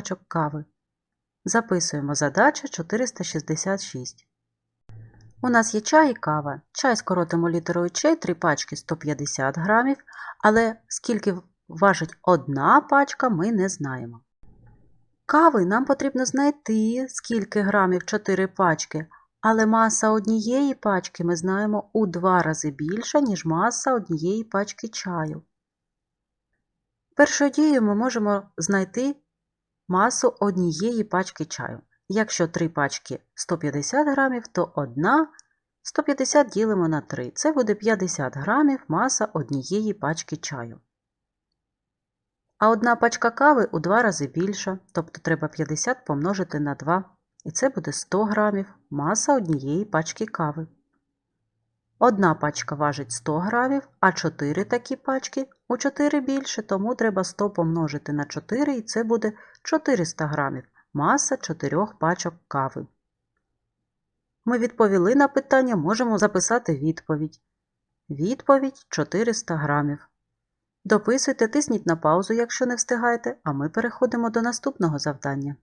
пачок кави. Записуємо задача 466. У нас є чай і кава. Чай скоротимо літерою Ч, 3 пачки 150 грамів, але скільки важить одна пачка, ми не знаємо. Кави нам потрібно знайти, скільки грамів 4 пачки, але маса однієї пачки ми знаємо у два рази більша, ніж маса однієї пачки чаю. Першою дією ми можемо знайти масу однієї пачки чаю. Якщо 3 пачки 150 грамів, то одна 150 ділимо на 3. Це буде 50 грамів маса однієї пачки чаю. А одна пачка кави у два рази більша, тобто треба 50 помножити на 2, і це буде 100 грамів маса однієї пачки кави. Одна пачка важить 100 грамів, а 4 такі пачки у 4 більше, тому треба 100 помножити на 4, і це буде 400 грамів маса 4 пачок кави. Ми відповіли на питання, можемо записати відповідь. Відповідь 400 грамів. Дописуйте, тисніть на паузу, якщо не встигаєте, а ми переходимо до наступного завдання.